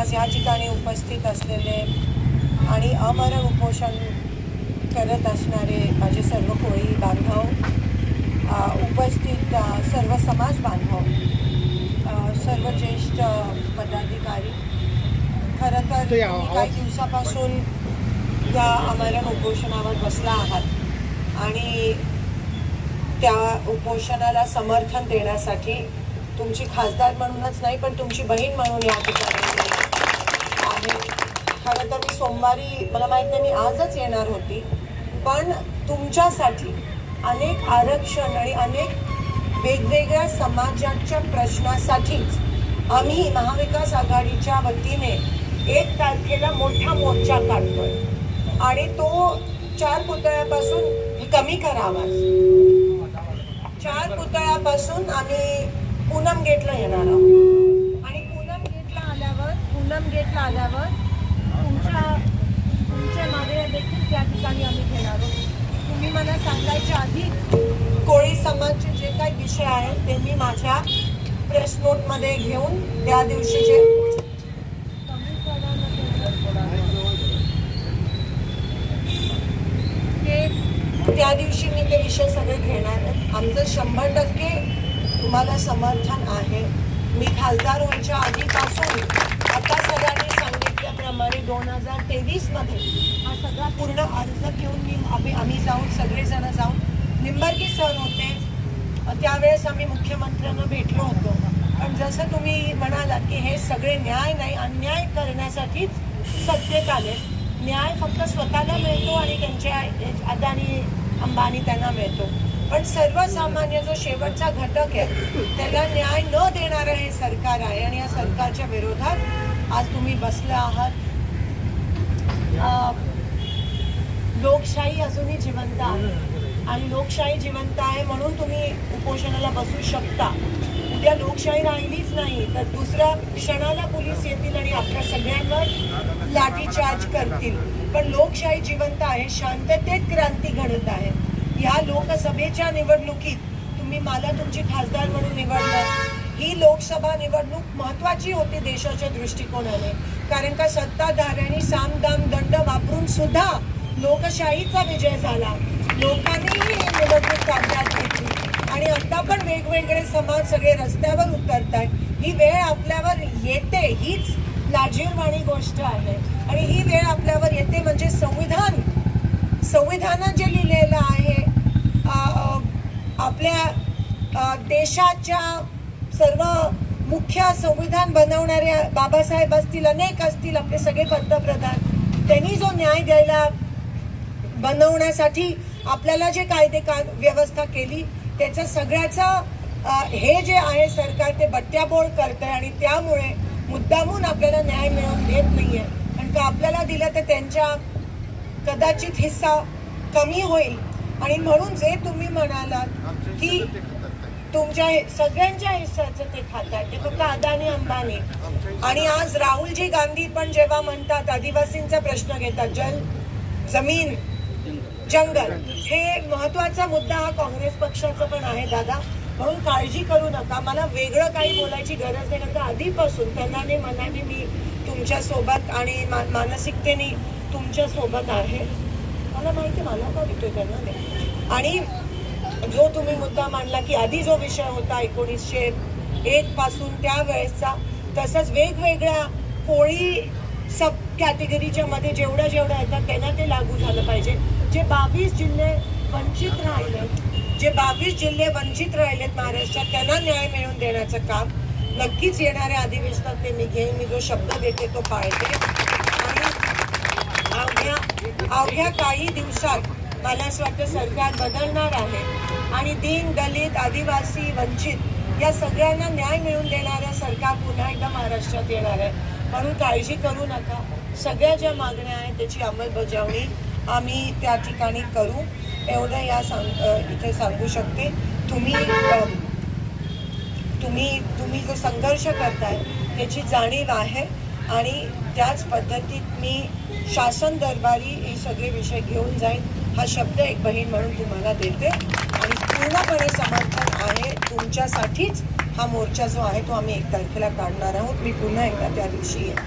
आज या ठिकाणी उपस्थित असलेले आणि अमरण उपोषण करत असणारे माझे सर्व कोळी बांधव उपस्थित सर्व समाज बांधव सर्व ज्येष्ठ पदाधिकारी. खरं तर काही दिवसापासून या अमरण उपोषणावर बसला आहात आणि त्या उपोषणाला समर्थन देण्यासाठी तुमची खासदार म्हणूनच नाही पण तुमची बहीण म्हणून या ठिकाणी आहे. खरं तर मी सोमवारी मला माहीत नाही मी आजच येणार होती. पण तुमच्यासाठी अनेक आरक्षण आणि अनेक वेगवेगळ्या समाजाच्या प्रश्नासाठीच आम्ही महाविकास आघाडीच्या वतीने एक तारखेला मोठा मोर्चा काढतोय. आणि तो चार पुतळ्यापासून कमी करावा. चार पुतळ्यापासून आम्ही पूनम गेटला येणार आहोत आणि पूनम गेटला आल्यावर पूनम गेटला आल्यावर तुमच्या तुमच्या मागे देखील त्या ठिकाणी आम्ही घेणार आहोत तुम्ही मला सांगायच्या आधी कोळी समाजचे जे काही विषय आहेत ते मी माझ्या प्रेस नोटमध्ये घेऊन त्या दिवशीचे जे त्या दिवशी मी ते विषय सगळे घेणार आहे. आमचं शंभर टक्के तुम्हाला समर्थन आहे. मी खासदार होण्याच्या आधीपासून आता सगळ्यांनी सांगितल्याप्रमाणे दोन हजार तेवीसमध्ये हा सगळा पूर्ण अर्ज घेऊन मी आम्ही आम्ही जाऊन सगळेजणं जाऊन निंबर्गी सर होते. त्यावेळेस आम्ही मुख्यमंत्र्यांना भेटलो होतो. पण जसं तुम्ही म्हणालात की हे सगळे न्याय नाही अन्याय करण्यासाठीच सत्तेत आले. न्याय फक्त स्वतःला मिळतो आणि त्यांच्या अदानी अंबानी त्यांना मिळतो. पण सर्वसामान्य जो शेवटचा घटक आहे त्याला न्याय न देणारं हे सरकार आहे आणि या सरकारच्या विरोधात आज तुम्ही बसले आहात. लोकशाही अजूनही जिवंत आहे. आणि लोकशाही जिवंत आहे म्हणून तुम्ही उपोषणाला बसू शकता. उद्या लोकशाही राहिलीच नाही तर दुसऱ्या क्षणाला पोलीस येतील आणि आपल्या सगळ्यांवर लाठीचार्ज करतील. पण लोकशाही जिवंत आहे शांततेत क्रांती घडत आहे. या लोकसभेच्या निवडणुकीत तुम्ही मला तुमची खासदार म्हणून निवडलं. ही लोकसभा निवडणूक महत्वाची होती देशाच्या दृष्टिकोनाने. कारण का सत्ताधाऱ्यांनी सामदाम दंड वापरून सुद्धा लोकशाहीचा विजय झाला. लोकांनीही ही निवडणूक ताब्यात घेतली. आणि आता पण वेगवेगळे समाज सगळे रस्त्यावर उतरत आहेत ही वेळ आपल्यावर येते हीच लाजीरवाणी गोष्ट आहे. आणि ही वेळ आपल्यावर येते म्हणजे संविधान. संविधानात जे लिहिलेलं आहे आपल्या देशाच्या सर्व मुख्य संविधान बनवणाऱ्या बाबासाहेब असतील अनेक असतील आपले सगळे पंतप्रधान त्यांनी जो न्याय द्यायला बनवण्यासाठी आपल्याला जे कायदे का व्यवस्था केली त्याचं सगळ्याचं हे जे आहे सरकार ते बट्ट्याबोळ करत आहे आणि त्यामुळे मुद्दामून आपल्याला न्याय मिळवून देत नाहीये. कारण का आपल्याला दिलं तर त्यांच्या कदाचित हिस्सा कमी होईल. आणि म्हणून जे तुम्ही म्हणालात की तुमच्या हे- सगळ्यांच्या हिस्साचं ते खातात ते फक्त अदानी अंबानी. आणि आज राहुलजी गांधी पण जेव्हा म्हणतात आदिवासींचा प्रश्न घेतात जल जमीन जंगल हे महत्त्वाचा मुद्दा हा काँग्रेस पक्षाचा पण आहे दादा. म्हणून काळजी करू नका. मला वेगळं काही बोलायची गरज नाही कारण आधीपासून तनाने मनाने मी तुमच्यासोबत आणि मा- मानसिकतेने तुमच्यासोबत आहे. मला माहिती मला का देतोय त्यांना आणि जो तुम्ही मुद्दा मांडला की आधी जो विषय होता एकोणीसशे एक पासून त्यावेळेसचा तसंच वेगवेगळ्या कोळी सब कॅटेगरीच्या मध्ये जेवढ्या जेवढ्या येतात त्यांना ते लागू झालं पाहिजे. जे बावीस जिल्हे वंचित राहिले जे बावीस जिल्हे वंचित राहिलेत महाराष्ट्रात त्यांना न्याय मिळवून देण्याचं काम नक्कीच येणाऱ्या अधिवेशनात ते मी घेईन. मी जो शब्द देते तो पाळते. आणि अवघ्या अवघ्या काही दिवसात मला असं वाटतं सरकार बदलणार आहे. आणि दीन दलित आदिवासी वंचित या सगळ्यांना न्याय मिळवून देणारं सरकार पुन्हा एकदा महाराष्ट्रात येणार आहे. म्हणून काळजी करू नका. सगळ्या ज्या मागण्या आहेत त्याची अंमलबजावणी आम्ही त्या ठिकाणी करू. एवढं या सांग इथे सांगू शकते. तुम्ही तुम्ही तुम्ही जो संघर्ष करताय त्याची जाणीव आहे. आणि त्याच पद्धतीत मी शासन दरबारी हे सगळे विषय घेऊन जाईन. हा शब्द एक बहीण म्हणून तुम्हाला देते. आणि पूर्णपणे समर्थन आहे तुमच्यासाठीच हा मोर्चा जो आहे तो आम्ही एक तारखेला काढणार आहोत. मी पुन्हा एकदा त्या दिवशी येईन.